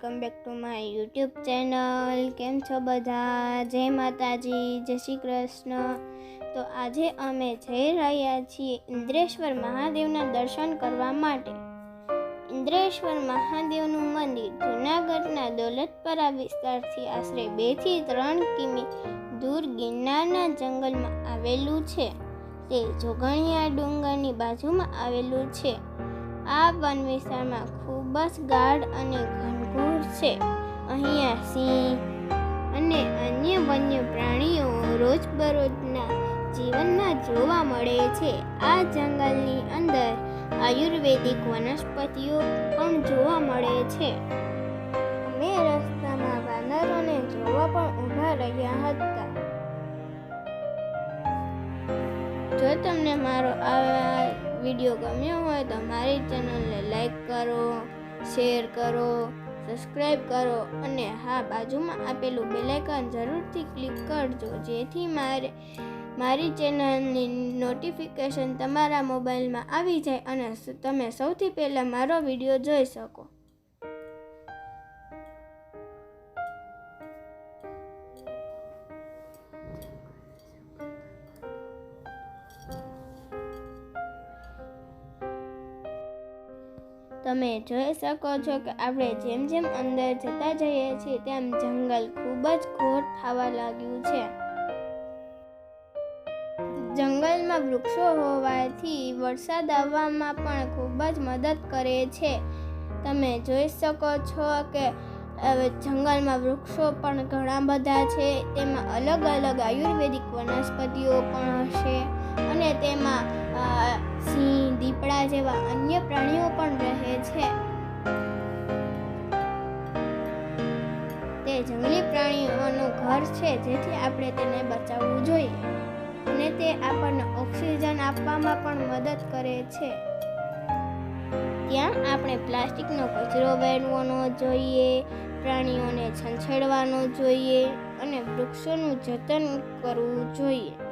Welcome back to my YouTube channel. કેમ છો બધા? જય માતાજી, જય શ્રી કૃષ્ણ. તો આજે અમે જઈ રહ્યા છીએ ઇન્દ્રેશ્વર મહાદેવના દર્શન કરવા માટે. ઇન્દ્રેશ્વર મહાદેવનું મંદિર જૂનાગઢના દોલતપરા વિસ્તારથી આશરે બેથી ત્રણ કિમી દૂર ગિરનારના જંગલમાં આવેલું છે. તે જોગણિયા ડુંગરની બાજુમાં આવેલું છે. આ વન વિસ્તારમાં ખૂબ જ ગાઢ અને ઘનઘોર છે. અહીંયા સિંહ અને અન્ય વન્ય પ્રાણીઓ રોજબરોજના જીવનમાં જોવા મળે છે. આ જંગલની અંદર આયુર્વેદિક વનસ્પતિઓ પણ જોવા મળે છે. અમે રસ્તામાં વાનરોને જોવા પણ ઊભા રહ્યા હતા. જો તમને મારો આ વીડિયો ગમ્યો હોય તો મારી ચેનલને લાઈક કરો, શેર કરો સબસ્ક્રાઈબ કરો અને હા, બાજુમાં આપેલું બેલાઇકન જરૂરથી ક્લિક કરજો. જેથી મારે, મારી ચેનલની નોટિફિકેશન તમારા મોબાઈલમાં આવી જાય અને તમે સૌથી પહેલાં મારો વીડિયો જોઈ શકો. તમે જોઈ શકો છો કે આપણે જેમ જેમ અંદર જતા જઈએ છીએ તેમ જંગલ ખૂબ જ ઘોર થવા લાગ્યું છે. જંગલમાં વૃક્ષો હોવાથી વરસાદ આવવામાં પણ ખૂબ જ મદદ કરે છે. તમે જોઈ શકો છો કે હવે જંગલમાં વૃક્ષો પણ ઘણા બધા છે. તેમાં અલગ અલગ આયુર્વેદિક વનસ્પતિઓ પણ હશે અને તેમાં સિંહ, દીપડા જેવા અન્ય પ્રાણીઓ પણ રહે છે. તે જંગલી પ્રાણીઓનું ઘર છે, જેથી આપણે તેને બચાવવું જોઈએ અને તે આપણને ઓક્સિજન આપવામાં પણ મદદ કરે છે. ત્યાં આપણે પ્લાસ્ટિકનો કચરો વેરવો ન જોઈએ, પ્રાણીઓને છંછેડવાનો જોઈએ અને વૃક્ષોનું જતન કરવું જોઈએ.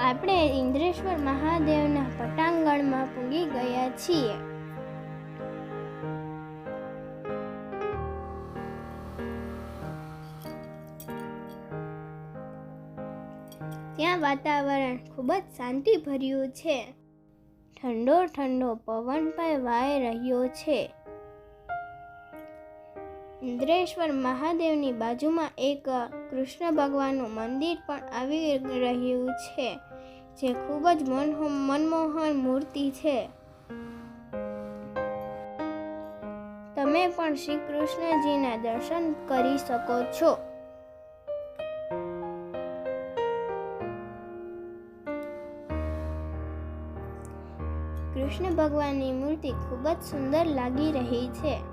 આપણે ઇન્દ્રેશ્વર મહાદેવના પટાંગણમાં પૂગી ગયા છીએ. ત્યાં વાતાવરણ ખૂબ જ શાંતિભર્યું છે. ઠંડો ઠંડો પવન પણ વાઈ રહ્યો છે. ઇન્દ્રેશ્વર મહાદેવની બાજુમાં એક કૃષ્ણ ભગવાનનું મંદિર પણ આવી રહ્યું છે, જે ખૂબ જ મનમોહન મૂર્તિ છે. તમે પણ શ્રી કૃષ્ણજીના દર્શન કરી શકો છો. કૃષ્ણ ભગવાનની મૂર્તિ ખૂબ જ સુંદર લાગી રહી છે.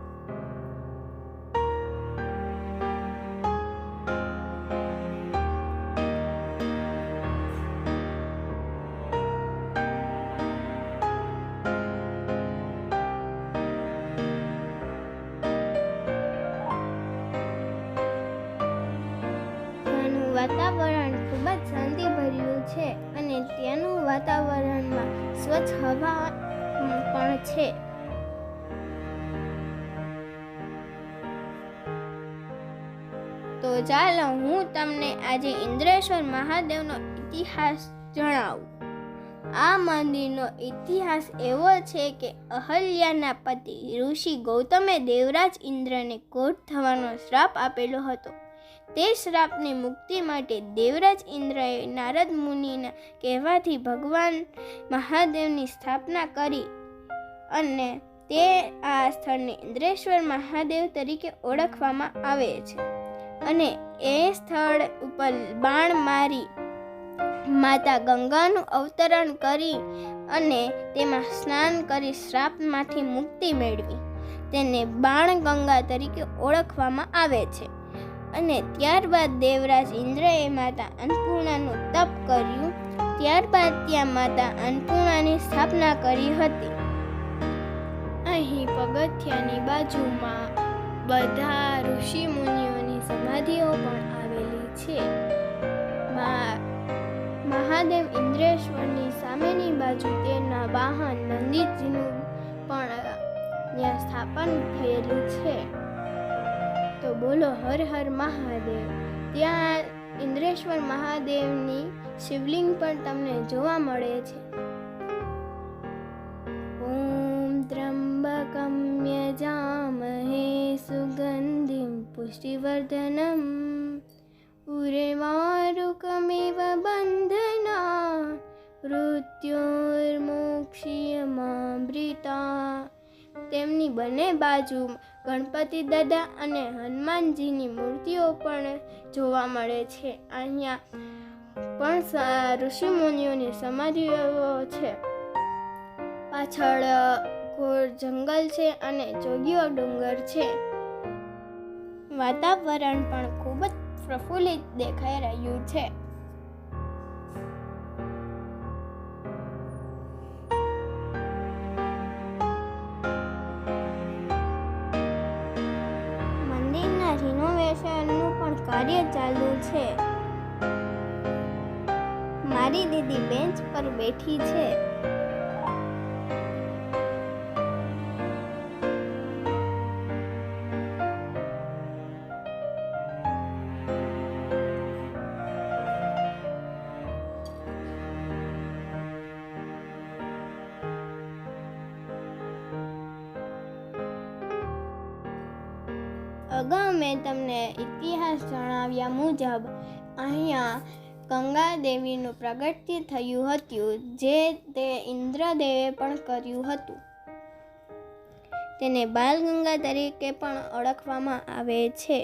વાતાવરણમાં સ્વચ્છ હવા પણ છે. તો ચાલો હું તમને આજે ઇન્દ્રેશ્વર મહાદેવનો ઇતિહાસ જણાવું. આ મંદિરનો ઇતિહાસ એવો છે કે અહલ્યાના પતિ ઋષિ ગૌતમે દેવરાજ ઇન્દ્રને કોઢ થવાનો શ્રાપ આપેલો હતો. તે શ્રાપની મુક્તિ માટે દેવરાજ ઇન્દ્રએ નારદ મુનિના કહેવાથી ભગવાન મહાદેવની સ્થાપના કરી અને તે આ સ્થળને ઇન્દ્રેશ્વર મહાદેવ તરીકે ઓળખવામાં આવે છે. અને એ સ્થળ ઉપર બાણ મારી માતા ગંગાનું અવતરણ કરી અને તેમાં સ્નાન કરી શ્રાપમાંથી મુક્તિ મેળવી. તેને બાણ ગંગા તરીકે ઓળખવામાં આવે છે. અને ત્યારબાદ દેવરાજ ઇન્દ્રએ માતા અન્નપૂર્ણાનું તપ કર્યું. ત્યારબાદ ત્યાં માતા અન્નપૂર્ણાની સ્થાપના કરી હતી. અહીં પગથિયાની બાજુમાં બધા ઋષિ મુનિઓની સમાધિઓ પણ આવેલી છે. મહાદેવ ઇન્દ્રેશ્વરની સામેની બાજુ તેના વાહન નંદીજીનું પણ ત્યાં સ્થાપન થયેલું છે. તો બોલો, હર હર મહાદેવ. ત્યાં ઇન્દ્રેશ્વર મહાદેવની શિવલિંગ પણ તમને જોવા મળે છે. ઓમ ત્રંબકમ્યજામહે સુગંધિમ પુષ્ટિવર્ધનમ. ઉરેવારુકમેવ બંધના, મૃત્યોર્મોક્ષીયમામૃતા. તેમની બંને બાજુ ગણપતિ દાદા અને હનુમાનજીની મૂર્તિઓ પણ જોવા મળે છે. અહીંયા પણ ઋષિમુનિઓની સમાધિઓ છે. પાછળ ઘોર જંગલ છે અને જોગીઓ ડુંગર છે. વાતાવરણ પણ ખૂબ જ પ્રફુલ્લિત દેખાઈ રહ્યું છે. રિનોવેશનનું પણ કાર્ય ચાલુ છે. મારી દીદી બેન્ચ પર બેઠી છે. અગાઉ મેં તમને ઇતિહાસ જણાવ્યા મુજબ અહીંયા ગંગા દેવીનું પ્રગટ્ય થયું હતું, જે તે ઇન્દ્રદેવે પણ કર્યું હતું. તેને બાલગંગા તરીકે પણ ઓળખવામાં આવે છે.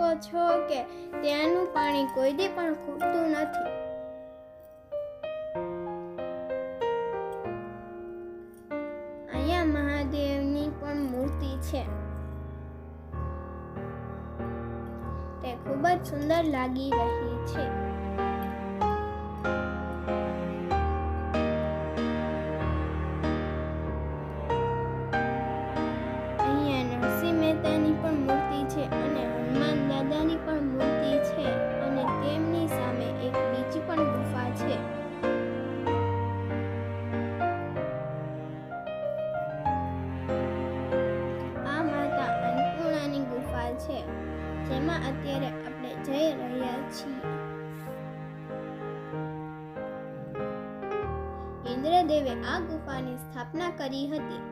શકો છો કે ત્યાંનું પાણી કોઈ દી પણ ખૂટતું નથી. અહીંયા મહાદેવની પણ મૂર્તિ છે. તે ખૂબ જ સુંદર લાગી રહી છે, જેમાં અત્યારે આપણે જઈ રહ્યા છીએ. ઇન્દ્રદેવે આ ગુફાની સ્થાપના કરી હતી.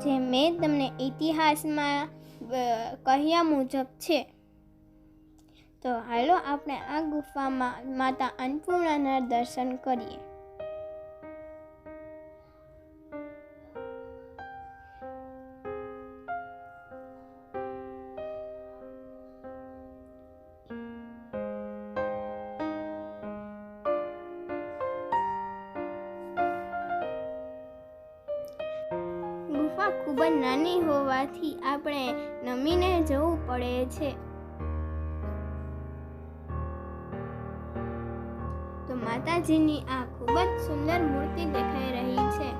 જે મેં તમને ઇતિહાસમાં કહ્યા મુજબ છે. તો હાલો આપણે આ ગુફામાં માતા અન્નપૂર્ણાના દર્શન કરીએ. હોવાથી આપણે નમીને જવું પડે છે. તો માતાજીની આ ખૂબ જ સુંદર મૂર્તિ દેખાઈ રહી છે.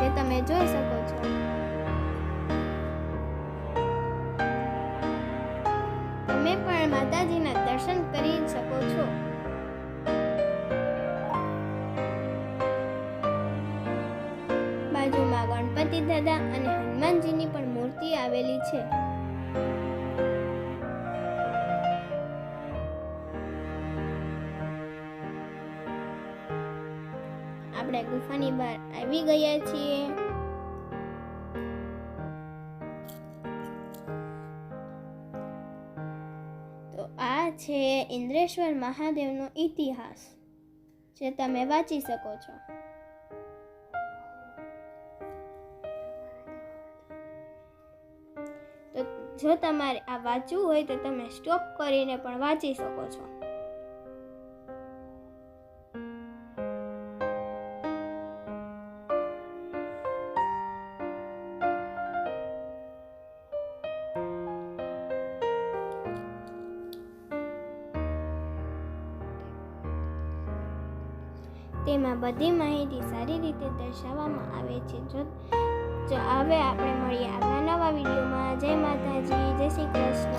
જે તમે જોઈ શકો છો. તમે પણ માતાજીના દર્શન કરી શકો છો. બાજુમાં ગણપતિ દાદા અને હનુમાનજીની પણ મૂર્તિ આવેલી છે. આપણે ગુફાની બહાર આવી ગયા છીએ. તો આ છે ઇન્દ્રેશ્વર મહાદેવનો ઇતિહાસ, જે તમે વાંચી શકો છો. જો તમારે આ વાંચવું હોય તો તમે સ્ટોપ કરીને પણ વાંચી શકો છો. તેમાં બધી માહિતી સારી રીતે દર્શાવવામાં આવે છે. જો જો હવે આપણે મળીએ આપણા નવા વિડીયોમાં. જય માતાજી જય શ્રી કૃષ્ણ.